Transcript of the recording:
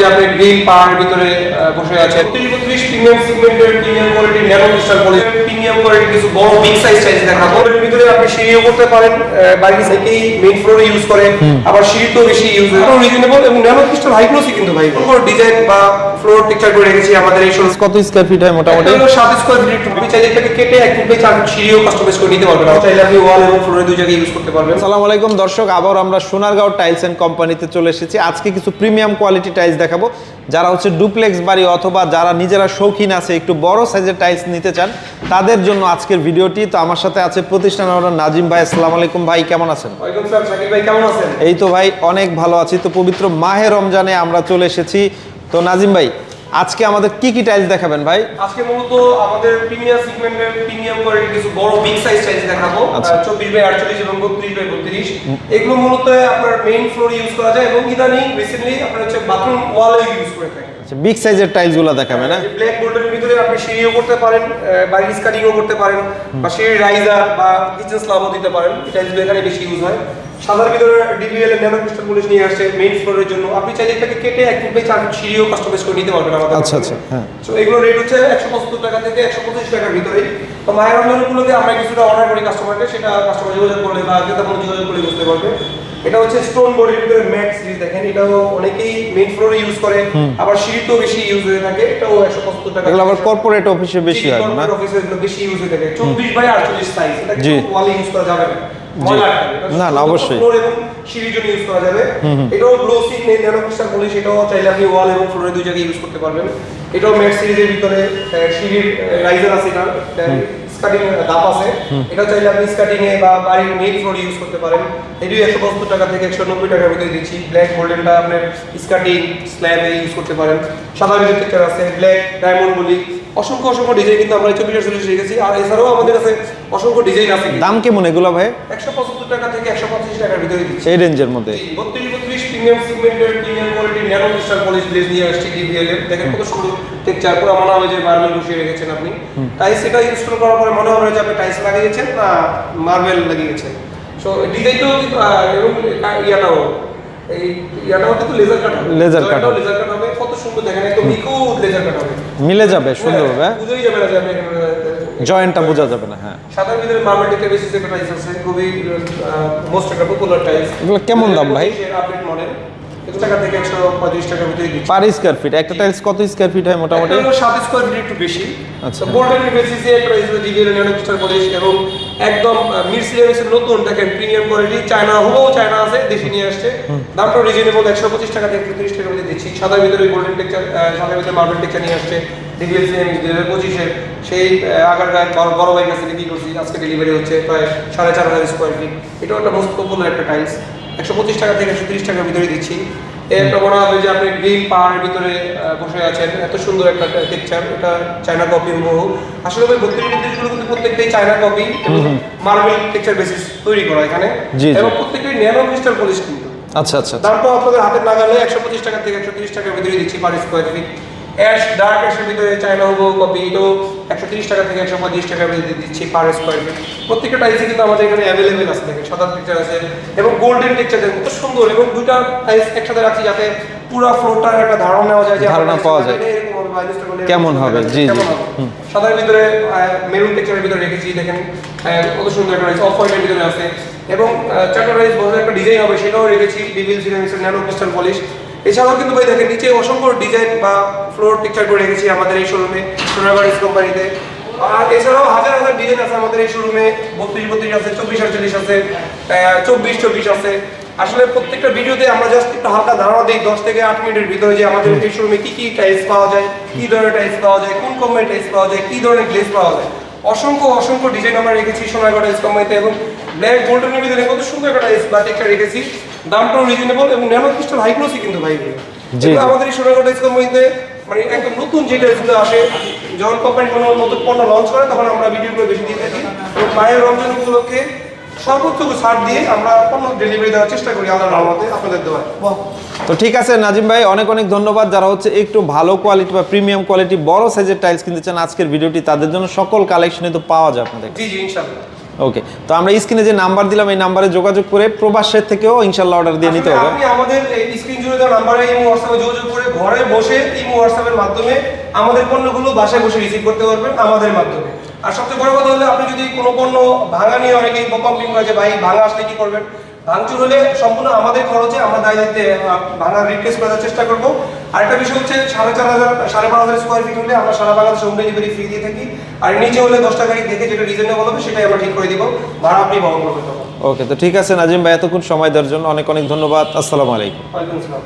যে আপনি গ্রিন পাহাড়ের ভিতরে বসে আছেন। তিরিশ বত্রিশ premium সিগমেন্টের premium quality nano crystal quality premium quality কিছু বড় বিগ সাইজ সাইজ দেখাবো। এর ভিতরে আপনি সিঁড়িও করতে পারেন বাইরে বাড়ির সাইকেই মেইন ফ্লোরে ইউজ করে আবার সিঁড়ি তো বেশি ইউজ হয়। রিজনেবল এবং ন্যানো ক্রিস্টাল হাই গ্লোসি কিন্তু ভাই ডিজাইন বা ফ্লোর টেক্সচার করে রেখেছি আমাদের এই শোরুম কত স্কোয়ার ফিট হয় মোটামুটি? হলো সাত স্কোয়ার ফিট চাইলে এটাকে কেটে এক ফুট বাই চার ফুট সিঁড়িও কাস্টমাইজ করে নিতে পারবেন। চাইলে আপনি ওয়াল এবং ফ্লোরে দুই জায়গায় ইউজ করতে পারবেন। আসসালামু আলাইকুম দর্শক আবার আমরা সোনারগাঁও টাইলস এন্ড কোম্পানিতে চলে এসেছি। আজকে কিছু প্রিমিয়াম কোয়ালিটি টাইলস দেখাবো। যারা হচ্ছে ডুপ্লেক্স বাড়ি অথবা যারা নিজেরা শৌখিন আছে একটু বড় সাইজের টাইলস নিতে চান তাদের জন্য আজকের ভিডিওটি। তো আমার সাথে আছে প্রতিষ্ঠান ওনার নাজিম ভাই। আসসালামু আলাইকুম ভাই কেমন আছেন? ওয়ালাইকুম স্যার ভাই কেমন আছেন? এই তো ভাই অনেক ভালো আছি। তো পবিত্র মাহে রমজানে আমরা চলে এসেছি। তো নাজিম ভাই আজকে আমাদের কি কি টাইলস দেখাবেন ভাই? আজকে মূলত আমাদের প্রিমিয়াম সেগমেন্টের প্রিমিয়াম কোয়ালিটি কিছু বড় বিগ সাইজ সাইজ দেখাবো। আচ্ছা। চব্বিশ বাই আটচল্লিশ এবং বত্রিশ বাই বত্রিশ। এগুলো মূলত আপনার মেইন ফ্লোর ইউজ করা যায় এবং ইদানিং রিসেন্টলি আপনার হচ্ছে বাথরুম ওয়ালে ইউজ করে থাকে আচ্ছা বিগ সাইজের টাইলসগুলো দেখাবেন হ্যাঁ? ব্ল্যাক বোর্ডের ভিতরে আপনি সিঁড়িও করতে পারেন বাড়ির স্কাটিংও করতে পারেন বা সিঁড়ির রাইজার বা কিচেন স্ল্যাবও দিতে পারেন। এটা এখানে বেশি ইউজ হয়। সাদার ভিতরে ডিবিএল ন্যানো ক্রিস্টাল পুলিশ নিয়ে আসছে মেইন ফ্লোরের জন্য। আপনি চাইলে এটাকে কেটে এক ফুট বাই চার ফুট সিঁড়িও কাস্টমাইজ করে নিতে পারবেন আমাদের। আচ্ছা, আচ্ছা, হ্যাঁ। সো এগুলো রেট হচ্ছে একশো পঁচাত্তর টাকা থেকে একশো পঁচিশ টাকার ভিতরে। তো মায়ের রমজানগুলোতে আমরা কিছুটা অর্ডার করি কাস্টমারকে সেটা কাস্টমার যোগাযোগ করলে বা ক্রেতা কোনো যোগাযোগ করলে বুঝতে পারবে। এটা হচ্ছে স্টোন বডির ভিতরে ম্যাট সিরিজ দেখেন এটাও অনেকেই মেইন ফ্লোরে ইউজ করে। আবার সিঁড়িতেও বেশি ইউজ হয়ে থাকে এটাও একশো পঁচাত্তর টাকা। এগুলো আবার কর্পোরেট অফিসে বেশি হয় না? কর্পোরেট অফিসে বেশি ইউজ হয়ে থাকে। চব্বিশ বাই আটচল্লিশ সাইজ এটা ওয়ালে ইউজ করা যাবে না। না, না, অবশ্যই। floor এবং সিঁড়ির জন্য ইউজ করা যাবে। এটাও গ্লোসি ন্যানো ক্রিস্টাল বলি সেটাও চাইলে আপনি ওয়াল এবং ফ্লোরে দুই জায়গায় ইউজ করতে পারবেন। এটাও ম্যাট সিরিজের ভিতরে সিঁড়ির রাইজার আছে এটা। স্কাটিং দাপ আছে। এটা চাইলে আপনি স্কাটিং এ বা বাড়ির মেইন ফ্লোর ইউজ করতে পারেন। এটিও একশো পঁচাত্তর টাকা থেকে একশো নব্বই টাকার ভিতরে দিচ্ছি। ব্ল্যাক গোল্ডেনটা আপনার স্কাটিং স্ল্যাবে ইউজ করতে পারেন। সাদা ভিতরে আছে ব্ল্যাক ডায়মন্ড বলি অসংখ্য অসংখ্য ডিজাইন কিন্তু আমরা চব্বিশ চল্লিশ রেখেছি আর এছাড়াও আমাদের কাছে অসংখ্য ডিজাইন আছে। দাম কেমন এগুলো ভাই? একশো পঁচাত্তর টাকা থেকে একশো পঁচিশ টাকার ভিতরে দিচ্ছি। এই রেঞ্জের মধ্যে। বত্রিশ বত্রিশ premium সিগমেন্টের premium quality nano crystal polish glaze নিয়ে আসছি ডিভিএল এর দেখেন কত সুন্দর। পুরো মনে হবে যে মার্বেল বসিয়ে রেখেছেন আপনি। টাইলস এটা ইনস্টল করার পরে মনে হবে যে আপনি টাইলস লাগিয়েছেন না মার্বেল লাগিয়েছেন। সো ডিজাইনটাও এবং ইয়াটাও এই ইয়াটাও কিন্তু লেজার কাট হবে। Laser cut হবে। লেজার কাট হবে। কত সুন্দর দেখেন একদম নিখুঁত লেজার কাট হবে। মিলে যাবে সুন্দরভাবে হ্যাঁ? বুঝেই যাবে না যে আপনি এখানে জয়েন্টটা বোঝা যাবে না হ্যাঁ। সাদার ভিতরে মারমেটিকে বেশি টাইলস আছে খুবই মোস্ট একটা পপুলার টাইলস এগুলো কেমন দাম ভাই? আপডেট মডেল টাকা থেকে একশো পঁয়ত্রিশ টাকার ভিতরে দিচ্ছি। পার স্কোয়ার ফিট একটা টাইলস কত স্কোয়ার ফিট হয় মোটামুটি? সাত স্কোয়ার ফিট একটু বেশি। আচ্ছা। গোল্ডেন বেসিসে একটা ডিভিএল ন্যানো পলিশ এবং একদম মিরসিরিয়াসের নতুন দেখেন প্রিমিয়াম কোয়ালিটি চায়না হুবহু চায়না আছে দেশে নিয়ে আসছে। দামটা রিজনেবল একশো পঁচিশ টাকা থেকে তিরিশ টাকার মধ্যে দিচ্ছি। সাদার ভিতরে গোল্ডেন টেক্সচার সাদার ভিতরে মার্বেল টেক্সচার নিয়ে আসছে। হাজার পঁচিশের সেই আগার গায়ে বড় বড় ভাইয়ের কাছে বিক্রি করছি। আজকে ডেলিভারি হচ্ছে প্রায় সাড়ে চার হাজার স্কোয়ার ফিট এটাও একটা মোস্ট পপুলার একটা টাইলস একশো পঁচিশ টাকা থেকে একশো তিরিশ টাকার ভিতরে দিচ্ছি। একটা মনে হবে যে আপনি গ্রিন পাহাড়ের ভিতরে বসে আছেন এত সুন্দর একটা টেক্সচার এটা চায়না কপি হুবহু। আসলে ওই বত্রিশ বত্রিশগুলো কিন্তু প্রত্যেকটাই চায়না কপি এবং মার্বেল টেক্সচার বেসিস তৈরি করা এখানে। এবং প্রত্যেকটাই ন্যানো ক্রিস্টাল পলিশ কিন্তু। আচ্ছা আচ্ছা আচ্ছা। দামটা আপনাদের হাতের নাগালে একশো পঁচিশ টাকা থেকে একশো তিরিশ টাকার ভিতরে দিচ্ছি per square feet ash dark অ্যাশের ভিতরে চায়না হব কপি এটাও একশো তিরিশ টাকা থেকে একশো পঁয়ত্রিশ ভিতরে দিচ্ছি পার স্কোয়ার ফিট প্রত্যেকটা টাইলসে কিন্তু আমাদের এখানে অ্যাভেলেবেল আছে দেখেন সাদা টেক্সচার আছে। এবং গোল্ডেন টেক্সচার দেখেন কত সুন্দর। এবং দুইটা টাইলস একসাথে রাখছি যাতে পুরো ফ্লোরটার একটা ধারণা নেওয়া যায় যে ধারণা পাওয়া যায়। কেমন হবে, জি, জি। সাদার ভিতরে মেরুন টেক্সচারের ভিতরে রেখেছি দেখেন কত সুন্দর একটা অফ হোয়াইটের ভিতরে আছে। এবং চারটা রাইস বড় একটা ডিজাইন হবে সেটাও রেখেছি ডিভিল সিরামিক্সের ন্যানো ক্রিস্টাল পলিশ এছাড়াও কিন্তু ভাই দেখেন নিচে অসংখ্য ডিজাইন বা ফ্লোর টেক্সচার করে রেখেছি আমাদের এই শোরুমে সোনাবাড়িস কোম্পানিতে আর এছাড়াও হাজার হাজার ডিজাইন আছে আমাদের এই শোরুমে বত্রিশ বত্রিশ আছে চব্বিশ আটচল্লিশ আছে চব্বিশ চব্বিশ আছে। আসলে প্রত্যেকটা ভিডিওতে আমরা জাস্ট একটু হালকা ধারণা দিই দশ থেকে আট মিনিটের ভিতরে যে আমাদের এই শোরুমে কি কি টাইলস পাওয়া যায় কি ধরনের টাইলস পাওয়া যায় কোন কোম্পানির টাইলস পাওয়া যায় কি ধরনের গ্লেস পাওয়া যায়। অসংখ্য অসংখ্য ডিজাইন আমরা রেখেছি সোনারগাঁ টাইলস কোম্পানিতে এবং ব্ল্যাক গোল্ডেনের ভিতরে কত সুন্দর একটা টাইলস বা টেক্সচার রেখেছি। দামটাও রিজনেবল এবং ন্যানো ক্রিস্টাল হাই গ্লোসি কিন্তু ভাই এগুলো। এগুলো। আমাদের এই সোনারগাঁ টাইলস কোম্পানিতে মানে একদম নতুন যে টাইলসগুলো আসে যখন কোম্পানি কোনো নতুন পণ্য লঞ্চ করে তখন আমরা ভিডিওগুলো বেশি দিয়ে থাকি। মায়ের রমজান উপলক্ষে সর্বোচ্চ ছাড় দিয়ে আমরা পণ্য ডেলিভারি দেওয়ার চেষ্টা করি আল্লাহর রহমতে আপনাদের তো ঠিক আছে নাজিম ভাই অনেক অনেক ধন্যবাদ। যারা হচ্ছে একটু ভালো কোয়ালিটি বা প্রিমিয়াম কোয়ালিটি বড় সাইজের টাইলস কিনতে চান আজকের ভিডিওটি তাদের জন্য সকল কালেকশনে তো পাওয়া যায় আপনাদের। জি জি ইনশাআল্লাহ। ওকে তো আমরা স্ক্রিনে যে নাম্বার দিলাম, এই নাম্বারে যোগাযোগ করে প্রবাসের থেকেও ইনশাল্লাহ অর্ডার দিয়ে নিতে হবে। আপনি আমাদের স্ক্রিন জুড়ে দেওয়া নাম্বারে ইমো হোয়াটসঅ্যাপে যোগাযোগ করে ঘরে বসে ইমো হোয়াটসঅ্যাপের মাধ্যমে আমাদের পণ্যগুলো বাসায় বসে রিসিভ করতে পারবেন আমাদের মাধ্যমে। আর সবচেয়ে বড় কথা হলো আপনি যদি কোনো পণ্য ভাঙা নিয়ে অনেকেই কমপ্লেন করে যে ভাই ভাঙা আসলে কি করবেন? ভাঙচুর হলে সম্পূর্ণ আমাদের খরচে আমরা দায় দায়িত্বে আহ, ভাঙা রিপ্লেস করার চেষ্টা করব। আরেকটা বিষয় হচ্ছে সাড়ে চার হাজার সাড়ে বারো হাজার স্কোয়ার ফিট হলে আমরা সারা বাংলাদেশ হোম ডেলিভারি ফ্রি দিয়ে থাকি। আর নিচে হলে দশ টাকা দেখে যেটা রিজনেবল হবে সেটাই আমরা ঠিক করে দিব। ভাড়া আপনি বহন করবেন তখন। ওকে তো ঠিক আছে নাজিম ভাই এতক্ষণ সময় দেওয়ার জন্য অনেক অনেক ধন্যবাদ। আসসালামু আলাইকুম। ওয়ালাইকুম আসসালাম।